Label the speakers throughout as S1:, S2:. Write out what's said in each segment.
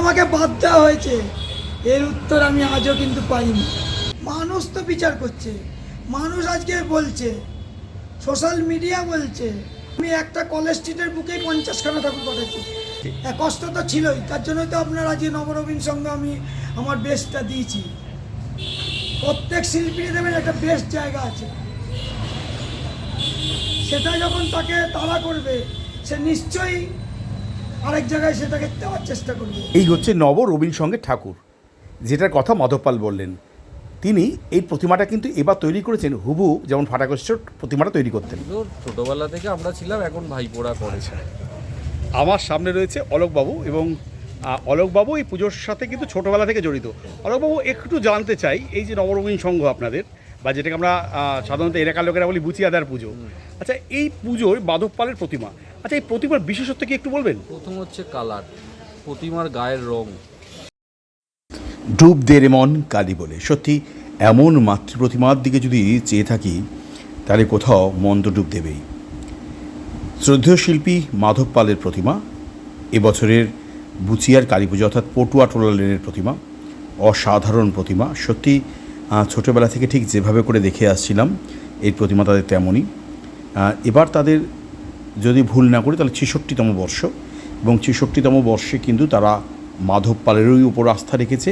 S1: আমাকে বাদ দেওয়া হয়েছে। এর উত্তর আমি আজও কিন্তু পাইনি। মানুষ তো বিচার করছে। মানুষ আজকে বলছে সোশ্যাল মিডিয়া বলছে, আমি একটা কলেজ স্ট্রিটের বুকেই পঞ্চাশখানা ঠাকুর হ্যাঁ কষ্ট তো ছিলই, তার জন্যই তো আপনার আজকে নবরবীন সঙ্গে আমি আমার বেস্টটা দিয়েছি। প্রত্যেক শিল্পী দেবেন একটা বেস্ট জায়গা আছে। সেটা যখন তাকে তাড়া করবে, সে নিশ্চয়ই আরেক জায়গায় সেটাকে দেওয়ার চেষ্টা করবে।
S2: এই হচ্ছে নব রবীন সঙ্গে ঠাকুর। যেটার কথা মাধবপাল বললেন। তিনি এই প্রতিমাটা কিন্তু এবার তৈরি করেছেন। হুবু যেমন ফাটাকস্টের প্রতিমাটা তৈরি করতেন।
S3: তো ছোটবেলা থেকে আমরা ছিলাম এখন ভাইপোড়া করেছে
S2: আমার সামনে রয়েছে অলোকবাবু এবং অলোকবাবু এই পুজোর সাথে কিন্তু ছোটোবেলা থেকে জড়িত। অলোকবাবু একটু জানতে চাই এই যে নবরবীন সংঘ আপনাদের বা যেটাকে আমরা সাধারণত এলাকার লোকেরা বলি বুচিয়াদার পুজো। আচ্ছা এই পুজোর মাধব পালের প্রতিমা আচ্ছা এই প্রতিমার বিশেষত্ব কি একটু বলবেন?
S3: প্রথম হচ্ছে কালার প্রতিমার গায়ের রং।
S2: ডুব দে মন কালী বলে। সত্যি এমন মাতৃ প্রতিমার দিকে যদি চেয়ে থাকি তাহলে কোথাও মন তো ডুব দেবেই। শ্রদ্ধেয় শিল্পী মাধব পালের প্রতিমা এবছরের বুচিয়ার কালী পুজো অর্থাৎ পটুয়া টোলা লেনের প্রতিমা অসাধারণ প্রতিমা। সত্যি ছোটোবেলা থেকে ঠিক যেভাবে করে দেখে আসছিলাম এই প্রতিমা তাদের তেমনই। এবার তাদের যদি ভুল না করি তাহলে ছেষট্টিতম বর্ষ এবং ছেষট্টিতম বর্ষে কিন্তু তারা মাধব পালেরই উপর আস্থা রেখেছে।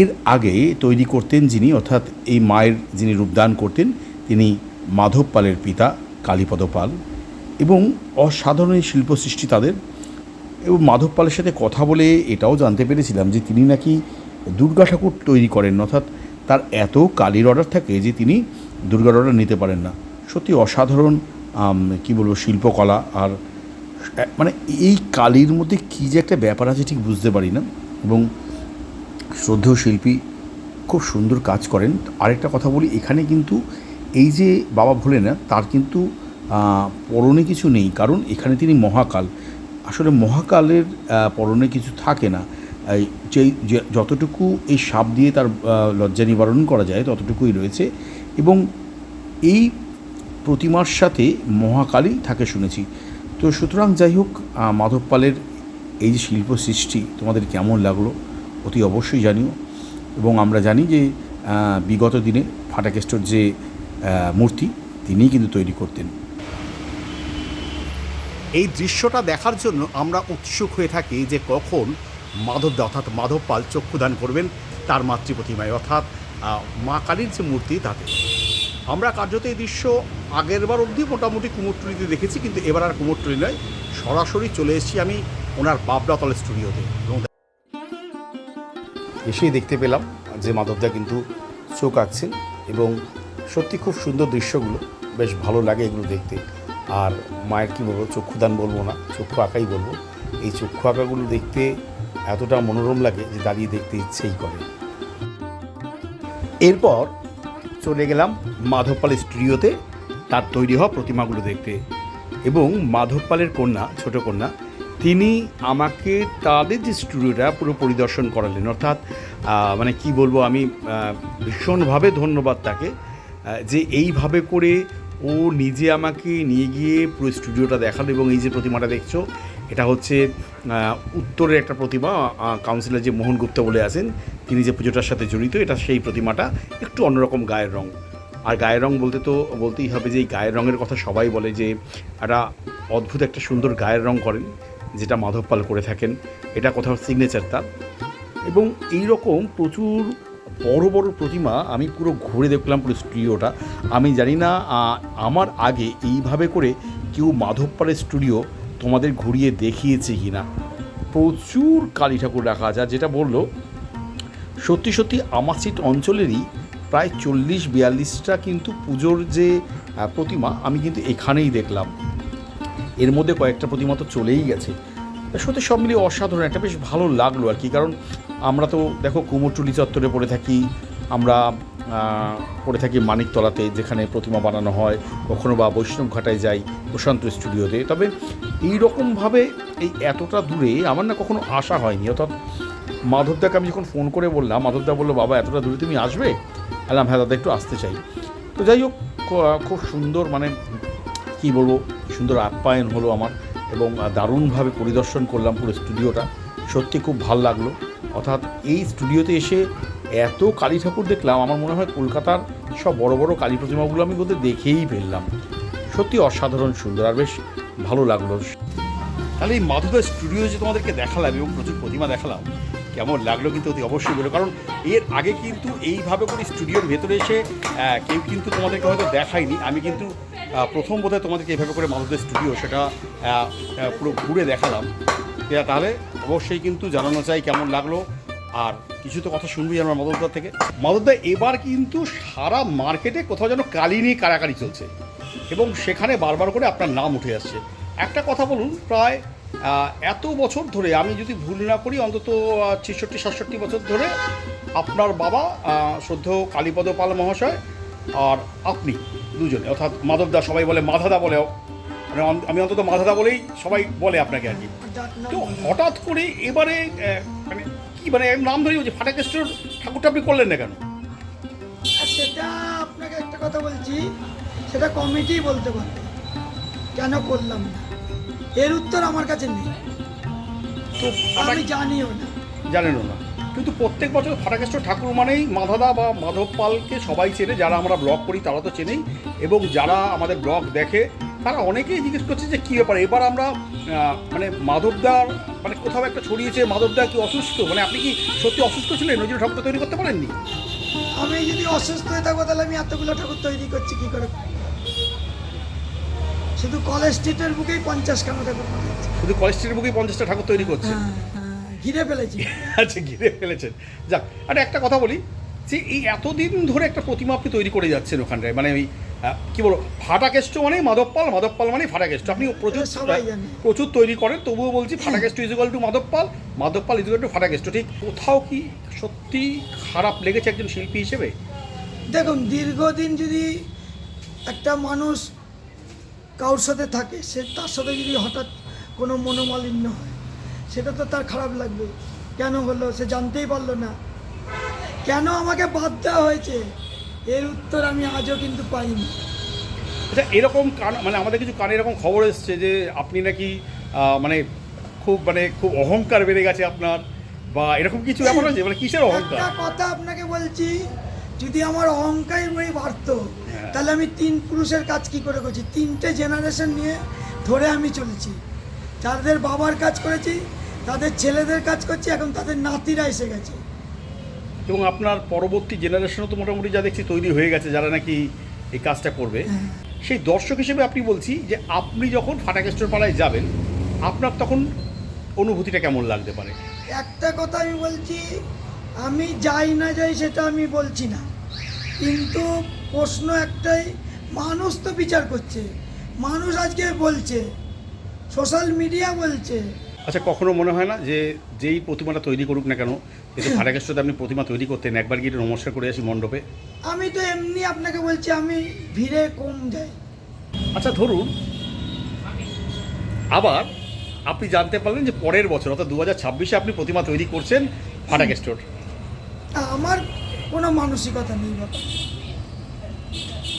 S2: এর আগে তৈরি করতেন যিনি, অর্থাৎ এই মায়ের যিনি রূপদান করতেন, তিনি মাধব পালের পিতা কালীপদ পাল এবং অসাধারণ শিল্প সৃষ্টি তাদের। এবং মাধব পালের সাথে কথা বলে এটাও জানতে পেরেছিলাম যে তিনি নাকি দুর্গা ঠাকুর তৈরি করেন, অর্থাৎ তার এত কালির অর্ডার থাকে যে তিনি দুর্গার অর্ডার নিতে পারেন না। সত্যি অসাধারণ কি বলব, শিল্পকলা আর মানে এই কালির মধ্যে কী যে একটা ব্যাপার আছে ঠিক বুঝতে পারি না এবং শ্রদ্ধেয় শিল্পী খুব সুন্দর কাজ করেন। আরেকটা কথা বলি, এখানে কিন্তু এই যে বাবা ভোলেনাথ, তার কিন্তু পরনে কিছু নেই, কারণ এখানে তিনি মহাকাল। আসলে মহাকালের পরনে কিছু থাকে না। যেই যতটুকু এই সাপ দিয়ে তার লজ্জা নিবারণ করা যায়, ততটুকুই রয়েছে এবং এই প্রতিমার সাথে মহাকালী থাকে শুনেছি। তো সুতরাং যাই হোক মাধব পালের এই যে শিল্প সৃষ্টি তোমাদের কেমন লাগল অতি অবশ্যই জানিও এবং আমরা জানি যে বিগত দিনে ফাটাকেষ্টর যে মূর্তি তিনিই কিন্তু তৈরি করতেন। এই দৃশ্যটা দেখার জন্য আমরা উৎসুক হয়ে থাকি যে কখন মাধবদা, অর্থাৎ মাধব পাল চক্ষুদান করবেন তার মাতৃপ্রতিমায়। অর্থাৎ মা কালীর যে মূর্তি তাতে। আমরা কার্যত এই দৃশ্য আগেরবার অবধি মোটামুটি কুমোরটুলিতে দেখেছি, কিন্তু এবার আর কুমোরটুলি নয়, সরাসরি চলে এসেছি আমি ওনার বাবলাতল স্টুডিওতে। এসেই দেখতে পেলাম যে মাধবদা কিন্তু চোখ আঁকছেন এবং সত্যি খুব সুন্দর দৃশ্যগুলো, বেশ ভালো লাগে এগুলো দেখতে। আর মায়ের কী বলব, চক্ষুদান বলব না, চক্ষু আঁকাই বলব। এই চক্ষু আঁকাগুলো দেখতে এতটা মনোরম লাগে যে দাঁড়িয়ে দেখতে ইচ্ছেই করে এরপর চলে গেলাম মাধবপাল স্টুডিওতে তার তৈরি হওয়া প্রতিমাগুলো দেখতে। এবং মাধবপালের কন্যা, ছোট কন্যা, তিনি আমাকে তাদের যে স্টুডিওটা পুরো পরিদর্শন করালেন। অর্থাৎ মানে কি বলব আমি ভীষণভাবে ধন্যবাদ তাকে যে এইভাবে করে ও নিজে আমাকে নিয়ে গিয়ে পুরো স্টুডিওটা দেখাল এবং এই যে প্রতিমাটা দেখছ এটা হচ্ছে উত্তরের একটা প্রতিমা কাউন্সিলর যে মোহন গুপ্তা বলে আছেন, তিনি যে পুজোটার সাথে জড়িত, এটা সেই প্রতিমাটা একটু অন্যরকম গায়ের রং। আর গায়ের রং বলতে তো বলতেই হবে যে এই গায়ের রঙের কথা সবাই বলে যে একটা অদ্ভুত একটা সুন্দর গায়ের রং করেন, যেটা মাধব পাল করে থাকেন। এটা কোথাও সিগনেচার তার। এবং এই রকম প্রচুর বড় বড় প্রতিমা আমি পুরো ঘুরে দেখলাম পুরো স্টুডিওটা। আমি জানি না আমার আগে এইভাবে করে কেউ মাধব পালের স্টুডিও তোমাদের ঘুরিয়ে দেখিয়েছে কি না? প্রচুর কালী ঠাকুর রাখা আছে। আর যেটা বলল, সত্যি সত্যি আমার সিট অঞ্চলেরই প্রায় চল্লিশ বিয়াল্লিশটা কিন্তু পুজোর যে প্রতিমা আমি কিন্তু এখানেই দেখলাম। এর মধ্যে কয়েকটা প্রতিমা তো চলেই গেছে। সত্যি সব মিলিয়ে অসাধারণ, একটা বেশ ভালো লাগল আর কি। কারণ আমরা তো, দেখো, কুমোরটুলি চত্বরে পড়ে থাকি, আমরা পড়ে থাকি মানিকতলাতে, যেখানে প্রতিমা বানানো হয়, কখনো বা বৈষ্ণব ঘাটায় যাই, প্রশান্ত স্টুডিওতে। তবে এই রকমভাবে এই এতটা দূরে আমার না কখনো আসা হয়নি। অর্থাৎ মাধবদাকে আমি যখন ফোন করে বললাম, মাধবদা বলল, বাবা, এতটা দূরে তুমি আসবে? বললাম হ্যাঁ দাদা, একটু আসতে চাই। তো যাই হোক খুব সুন্দর মানে কী বলব, সুন্দর আপ্যায়ন হলো আমার এবং দারুণভাবে পরিদর্শন করলাম পুরো স্টুডিওটা। সত্যি খুব ভালো লাগল। অর্থাৎ এই স্টুডিওতে এসে এত কালী ঠাকুর দেখলাম, আমার মনে হয় কলকাতার সব বড় বড় কালী প্রতিমাগুলো আমি বোধহয় দেখেই ফেললাম। সত্যি অসাধারণ সুন্দর, আর বেশ ভালো লাগল। তাহলে এই মাধবের স্টুডিও যে তোমাদেরকে দেখালাম এবং প্রচুর প্রতিমা দেখালাম, কেমন লাগল কিন্তু অতি অবশ্যই বলো। কারণ এর আগে কিন্তু এইভাবে করে স্টুডিওর ভেতরে এসে কেউ কিন্তু তোমাদেরকে হয়তো দেখায়নি। আমি কিন্তু প্রথম বোধহয় তোমাদেরকে এইভাবে করে মাধবদের স্টুডিও সেটা পুরো ঘুরে দেখালাম। তাহলে অবশ্যই কিন্তু জানানো চাই কেমন লাগল। আর কিছু তো কথা শুনবি আমার মাদকদার থেকে। মাদকদা এবার কিন্তু সারা মার্কেটে কোথাও যেন কালি নিয়ে কারাকারি চলছে এবং সেখানে বারবার করে আপনার নাম উঠে আসছে। একটা কথা বলুন প্রায় এত বছর ধরে আমি যদি ভুল না করি অন্তত ছেষট্টি সাতষট্টি বছর ধরে আপনার বাবা আহ, শ্রদ্ধেয় কালীপদ পাল মহাশয় আর আপনি দুজনে অর্থাৎ মাধবদা সবাই বলে মাধাদা বলে মানে আমি অন্তত মাধাদা বলেই সবাই বলে আপনাকে আর কি। তো হঠাৎ করে এবারে মানে কি মানে নাম ধরেই বলছি ফাটাকেশ্বর ঠাকুরটা আপনি করলেন না কেন?
S1: সেটা আপনাকে একটা কথা বলছি সেটা কমিটি বলতে পারবে। কেন করলাম না? এর উত্তর আমার কাছে নেই।
S2: তো
S1: আমি জানিও না।
S2: জানেনও না। কিন্তু প্রত্যেক বছর ফাটাকেশ্বর ঠাকুর মানেই মাধাদা বা মাধব পালকে সবাই চেনে যারা আমরা ব্লগ করি তারা তো চেনেই। এবং যারা আমাদের ব্লগ দেখে তারা অনেকেই জিজ্ঞেস করছে যে কী ব্যাপার? এবার আমরা মানে মাধবদার মানে কোথাও একটা ছড়িয়েছে মাধবদা কি অসুস্থ? মানে আপনি কি সত্যি অসুস্থ ছিলেন? ওই জন্য ঠাকুরটা তৈরি করতে পারেননি?
S1: আমি যদি অসুস্থ হয়ে থাকব তাহলে আমি এতগুলো ঠাকুর তৈরি করছি কি করে? শুধু কলেজ স্ট্রিটের বুকেই পঞ্চাশ খানা ঠাকুর
S2: শুধু কলেজ স্ট্রিটের বুকেই পঞ্চাশটা ঠাকুর তৈরি করছে?
S1: হ্যাঁ হ্যাঁ ঘিরে ফেলেছি।
S2: আচ্ছা ঘিরে ফেলেছেন। যাক আর একটা কথা বলি যে এই এতদিন ধরে একটা প্রতিমা আপনি তৈরি করে যাচ্ছেন ওখানটায় মানে ওই কি বলব? ফাটাকেষ্ট মানে মাধবপাল মাধবপাল মানে ফাটাকেষ্ট আপনি প্রচুর
S1: সবাই
S2: প্রচুর তৈরি করেন তবুও বলছি ফাটাকেষ্ট ইজুগাল টু মাধবপাল মাধবপাল ইজুগাল টু ফাটাকেষ্ট ঠিক কোথাও কি সত্যি খারাপ লেগেছে একজন শিল্পী হিসেবে?
S1: দেখুন দীর্ঘদিন যদি একটা মানুষ কারোর সাথে থাকে সে তার সাথে যদি হঠাৎ কোনো মনোমালিন্য হয় সেটা তো তার খারাপ লাগবে। কেন হলো? সে জানতেই পারল না। কেন আমাকে বাদ দেওয়া হয়েছে? এর উত্তর আমি আজও কিন্তু পাইনি।
S2: আচ্ছা এরকম কান মানে আমাদের কিছু কানে এরকম খবর এসছে যে আপনি নাকি মানে খুব মানে খুব অহংকার বেড়ে গেছে আপনার বা এরকম কিছু ব্যাপার আছে মানে কিসের অহংকার?
S1: একটা কথা আপনাকে বলছি যদি আমার অহংকার বই বাড়তো
S2: হ্যাঁ।
S1: তাহলে আমি তিন পুরুষের কাজ কি করে করছি? তিনটে জেনারেশন নিয়ে ধরে আমি চলেছি। যাদের বাবার কাজ করেছি তাদের ছেলেদের কাজ করছি এখন তাদের নাতিরা এসে গেছে।
S2: এবং আপনার পরবর্তী জেনারেশনও তো মোটামুটি যা দেখছি তৈরি হয়ে গেছে যারা নাকি এই কাজটা করবে।
S1: হ্যাঁ।
S2: সেই দর্শক হিসেবে আপনি বলছি যে আপনি যখন ফাটাকেস্টর পাড়ায় যাবেন আপনার তখন অনুভূতিটা কেমন লাগতে পারে?
S1: একটা কথা আমি বলছি আমি যাই না যাই সেটা আমি বলছি না। কিন্তু প্রশ্ন একটাই মানুষ তো বিচার করছে। মানুষ আজকে বলছে সোশ্যাল মিডিয়া বলছে
S2: আচ্ছা কখনো মনে হয় না যে যেই প্রতিমাটা তৈরি করুক না কেন কিন্তু ফাটাকেস্টরতে আপনি প্রতিমা তৈরি করতেন একবার গিয়ে নমস্কার করে আসি মণ্ডপে?
S1: আমি তো এমনি আপনাকে বলছি আমি ভিড়ে কম যাই।
S2: আচ্ছা ধরুন আবার আপনি জানতে পারলেন যে পরের বছর অর্থাৎ দু হাজার ছাব্বিশে আপনি প্রতিমা তৈরি করছেন ফাটাকেস্টর
S1: আমার কোনো মানসিকতা নেই বাবা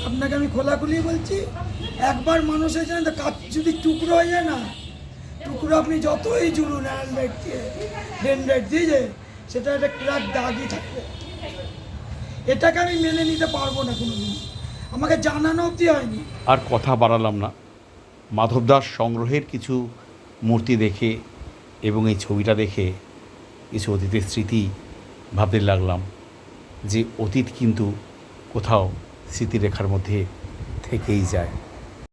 S1: আপনাকে আমি খোলাখুলি বলছি একবার মানুষ হয়েছে না তো কাজ যদি টুকরো হয়ে যায় না টুকরো আপনি যতই জুড়ুন হ্যান্ডলাইট দিয়ে ডেনলাইট দিয়ে যে, সেটা একটা ক্রাক দাগই থাকবে। এটাকে আমি মেনে নিতে পারব না কোনো দিন আমাকে জানানো অবধি হয়নি।
S2: আর কথা বাড়ালাম না। মাধবদাস সংগ্রহের কিছু মূর্তি দেখে এবং এই ছবিটা দেখে কিছু অতীতের স্মৃতি ভাবতে লাগলাম যে অতীত কিন্তু কোথাও স্মৃতিরেখার মধ্যে থেকেই যায়।